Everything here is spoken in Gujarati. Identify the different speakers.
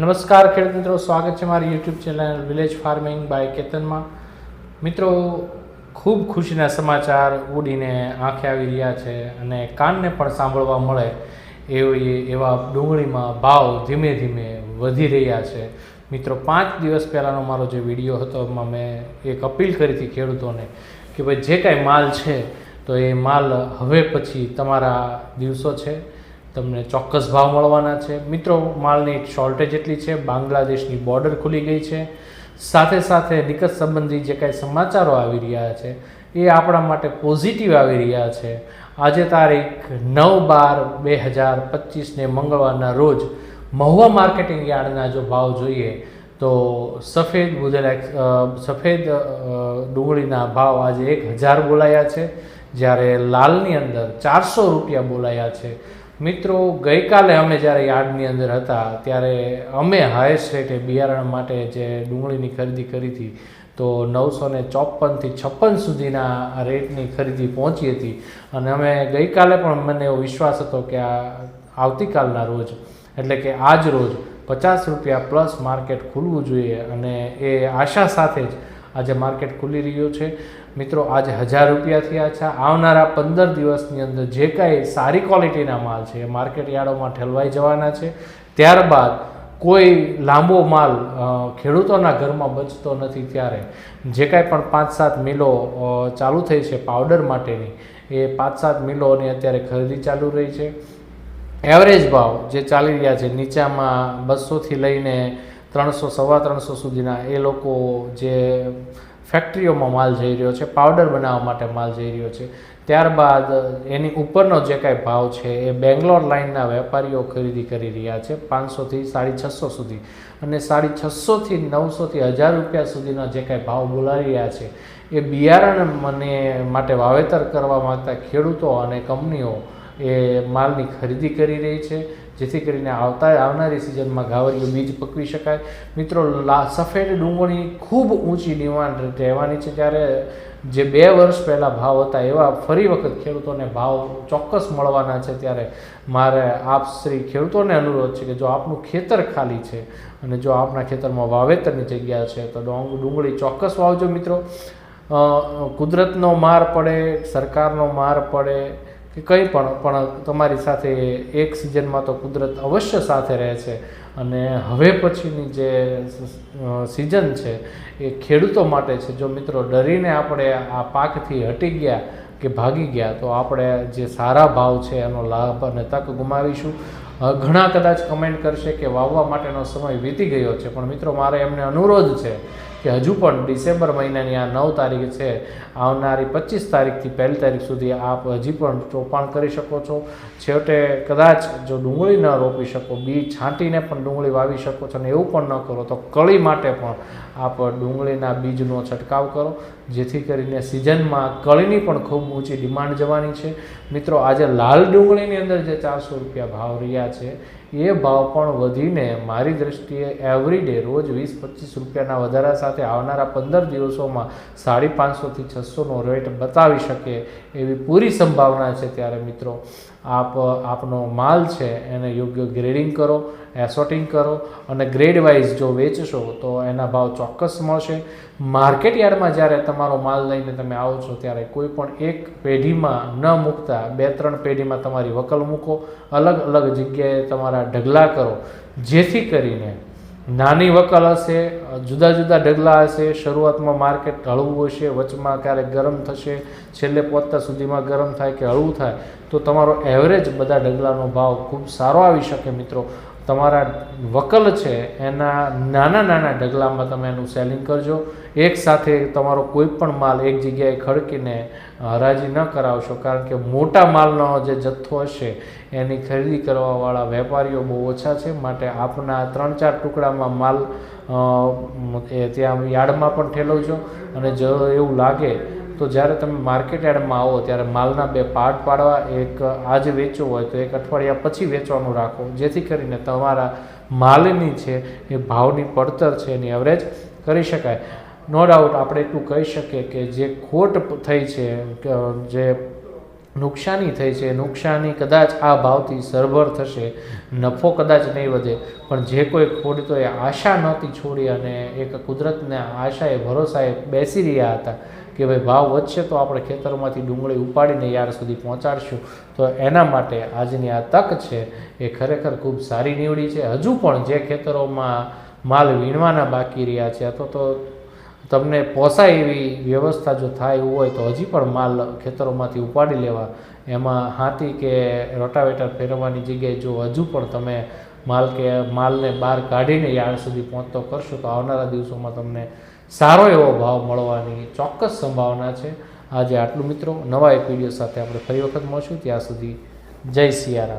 Speaker 1: નમસ્કાર ખેડૂત મિત્રો, સ્વાગત છે મારી YouTube channel village farming by કેતનમાં. મિત્રો, ખૂબ ખુશીના સમાચાર ઉડીને આંખે આવી રહ્યા છે અને કાનને પણ સાંભળવા મળે એવી એવા ડુંગળીમાં ભાવ ધીમે ધીમે વધી રહ્યા છે. મિત્રો, પાંચ દિવસ પહેલાંનો મારો જે વીડિયો હતો, એમાં મેં એક અપીલ કરી હતી ખેડૂતોને કે ભાઈ, જે કાંઈ માલ છે, તો એ માલ હવે પછી તમારા દિવસો છે. તમને ચોક્કસ ભાવ મળવાના છે. મિત્રો, માલની શોર્ટેજ એટલી છે, બાંગ્લાદેશની બોર્ડર ખુલી ગઈ છે. સાથે સાથે નિકટ સંબંધી જે કાંઈ સમાચારો આવી રહ્યા છે, એ આપણા માટે પોઝિટિવ આવી રહ્યા છે. આજે તારીખ નવ બાર બે હજાર પચીસને મંગળવારના રોજ મહુવા માર્કેટિંગ યાર્ડના જો ભાવ જોઈએ, તો સફેદ બુધેલા સફેદ ડુંગળીના ભાવ આજે એક હજાર બોલાયા છે, જ્યારે લાલની અંદર ચારસો રૂપિયા બોલાયા છે. મિત્રો, ગઈકાલે અમે જ્યારે યાર્ડની અંદર હતા, ત્યારે અમે હાઈએસ્ટ રેટે બિયારણ માટે જે ડુંગળીની ખરીદી કરી હતી, તો નવસો ને ચોપનથી છપ્પન સુધીના રેટની ખરીદી પહોંચી હતી. અને અમે ગઈકાલે પણ મને એવો વિશ્વાસ હતો કે આ આવતીકાલના રોજ, એટલે કે આજ રોજ પચાસ રૂપિયા પ્લસ માર્કેટ ખુલવું જોઈએ. અને એ આશા સાથે જ આજે માર્કેટ ખુલી રહ્યું છે. મિત્રો, આજે હજાર રૂપિયા થયા છે. આવનારા પંદર દિવસની અંદર જે કાંઈ સારી ક્વોલિટીના માલ છે એ માર્કેટ યાર્ડોમાં ઠેલવાઈ જવાના છે. ત્યારબાદ કોઈ લાંબો માલ ખેડૂતોના ઘરમાં બચતો નથી ત્યારે. જે કાંઈ પણ પાંચ સાત મિલો ચાલુ થઈ છે પાવડર માટેની, એ પાંચ સાત મિલોની અત્યારે ખરીદી ચાલુ રહી છે. એવરેજ ભાવ જે ચાલી રહ્યા છે નીચામાં બસોથી લઈને ત્રણસો, સવા ત્રણસો સુધીના એ લોકો જે ફેક્ટરીઓમાં માલ જઈ રહ્યો છે, પાવડર બનાવવા માટે માલ જઈ રહ્યો છે. ત્યારબાદ એની ઉપરનો જે કાંઈ ભાવ છે એ બેંગ્લોર લાઇનના વેપારીઓ ખરીદી કરી રહ્યા છે, પાંચસોથી સાડી છસો સુધી. અને સાડી છસોથી નવસોથી હજાર રૂપિયા સુધીના જે કાંઈ ભાવ બોલાવી રહ્યા છે, એ બિયારણ મને માટે વાવેતર કરવા માગતા ખેડૂતો અને કંપનીઓ એ માલની ખરીદી કરી રહી છે, જેથી કરીને આવતા આવનારી સિઝનમાં ગાવરિયું બીજ પકવી શકાય. મિત્રો, લા, સફેદ ડુંગળી ખૂબ ઊંચી ડિમાન્ડ રહેવાની છે ત્યારે જે બે વર્ષ પહેલાં ભાવ હતા, એવા ફરી વખત ખેડૂતોને ભાવ ચોક્કસ મળવાના છે ત્યારે મારે આપ શ્રી ખેડૂતોને અનુરોધ છે કે જો આપનું ખેતર ખાલી છે અને જો આપના ખેતરમાં વાવેતરની જગ્યા છે, તો ડોંગ, ડુંગળી ચોક્કસ વાવજો મિત્રો. કુદરતનો માર પડે, સરકારનો માર પડે કે કંઈ પણ પણ તમારી સાથે એક સિઝનમાં તો કુદરત અવશ્ય સાથે રહે છે. અને હવે પછીની જે સિઝન છે, એ ખેડૂતો માટે છે. જો મિત્રો ડરીને આપણે આ પાકથી હટી ગયા કે ભાગી ગયા, તો આપણે જે સારા ભાવ છે એનો લાભ અને તક ગુમાવીશું. ઘણા કદાચ કમેન્ટ કરશે કે વાવવા માટેનો સમય વીતી ગયો છે. પણ મિત્રો, મારે એમને અનુરોધ છે કે હજુ પણ ડિસેમ્બર મહિનાની આ નવ તારીખ છે, આવનારી પચીસ તારીખથી પહેલી તારીખ સુધી આપ હજી પણ ચોપાણ કરી શકો છો. છેવટે કદાચ જો ડુંગળી ન રોપી શકો બી છાંટીને પણ ડુંગળી વાવી શકો છો અને એવું પણ ન કરો, તો કળી માટે પણ આપ ડુંગળીના બીજનો છંટકાવ કરો. જેથી કરીને સિઝનમાં કળીની પણ ખૂબ ઊંચી ડિમાન્ડ જવાની છે. મિત્રો, આજે લાલ ડુંગળીની અંદર જે ચારસો રૂપિયા ભાવ રહ્યા છે એ ભાવ પણ વધીને મારી દ્રષ્ટિએ એવરી ડે રોજ વીસ, પચીસ રૂપિયાના વધારા સાથે આવનારા પંદર દિવસોમાં સાડી પાંચસોથી છસોનો રેટ બતાવી શકે એવી પૂરી સંભાવના છે ત્યારે મિત્રો. આપ, આપનો માલ છે, એને યોગ્ય ગ્રેડિંગ કરો એસોટિંગ કરો અને ગ્રેડ વાઇઝ જો વેચશો, તો એના ભાવ ચોક્કસ મળશે. માર્કેટ યાર્ડમાં જ્યારે તમારો માલ લઈને તમે આવો છો, ત્યારે કોઈ પણ એક પેઢીમાં ન મૂકતા, બે, ત્રણ પેઢીમાં તમારી વકલ મૂકો અલગ અલગ જગ્યાએ તમારા ઢગલા કરો. જેથી કરીને નાની વકલ હશે, જુદા જુદા ઢગલા હશે, શરૂઆતમાં માર્કેટ હળવું હશે, વચમાં ક્યારેક ગરમ થશે, છેલ્લે પહોંચતા સુધીમાં ગરમ થાય કે હળવું થાય, તો તમારો એવરેજ બધા ઢગલાનો ભાવ ખૂબ સારો આવી શકે મિત્રો. તમારા વકલ છે, એના નાના નાના ઢગલામાં તમે એનું સેલિંગ કરજો. એક સાથે તમારો કોઈ પણ માલ એક જગ્યાએ ખડકીને હરાજી ન કરાવશો. કારણ કે મોટા માલનો જે જથ્થો હશે, એની ખરીદી કરવાવાળા વેપારીઓ બહુ ઓછા છે. માટે આપના ત્રણ ચાર ટુકડામાં માલ એ ત્યાં યાર્ડમાં પણ ઠેલવજો. અને જો એવું લાગે તો જ્યારે તમે માર્કેટ યાર્ડમાં આવો, ત્યારે માલના બે પાર્ટ પાડવા, એક આજે વેચવો હોય તો એક અઠવાડિયા પછી વેચવાનું રાખો. જેથી કરીને તમારા માલની છે, એ ભાવની પડતર છે, એની એવરેજ કરી શકાય. નો ડાઉટ આપણે એટલું કહી શકીએ કે જે ખોટ થઈ છે જે નુકસાની થઈ છે નુકસાની કદાચ આ ભાવથી સરભર થશે, નફો કદાચ નહીં વધે, પણ જે કોઈ ખેડૂતોએ આશા નહોતી છોડી અને એક કુદરતને આશાએ, ભરોસાએ બેસી રહ્યા હતા. કે ભાઈ ભાવ વધશે તો આપણે ખેતરમાંથી ડુંગળી ઉપાડીને યાર સુધી પહોંચાડશું, તો એના માટે આજની આ તક છે એ ખરેખર ખૂબ સારી નીવડી છે. હજુ પણ જે ખેતરોમાં માલ વીણવાના બાકી રહ્યા છે અથવા તો તમને પોસાય એવી વ્યવસ્થા જો થાય એવું હોય તો હજી પણ માલ ખેતરોમાંથી ઉપાડી લેવા. એમાં હાથી કે રોટાવેટર ફેરવવાની જગ્યાએ જો હજુ પણ તમે માલ કે માલને બહાર કાઢીને યાર્ડ સુધી પહોંચતો કરશો તો આવનારા દિવસોમાં તમને સારો એવો ભાવ મળવાની ચોક્કસ સંભાવના છે. આજે આટલું મિત્રો, નવા એક વીડિયો સાથે આપણે ફરી વખત મળશું. ત્યાં સુધી જય સિયારામ.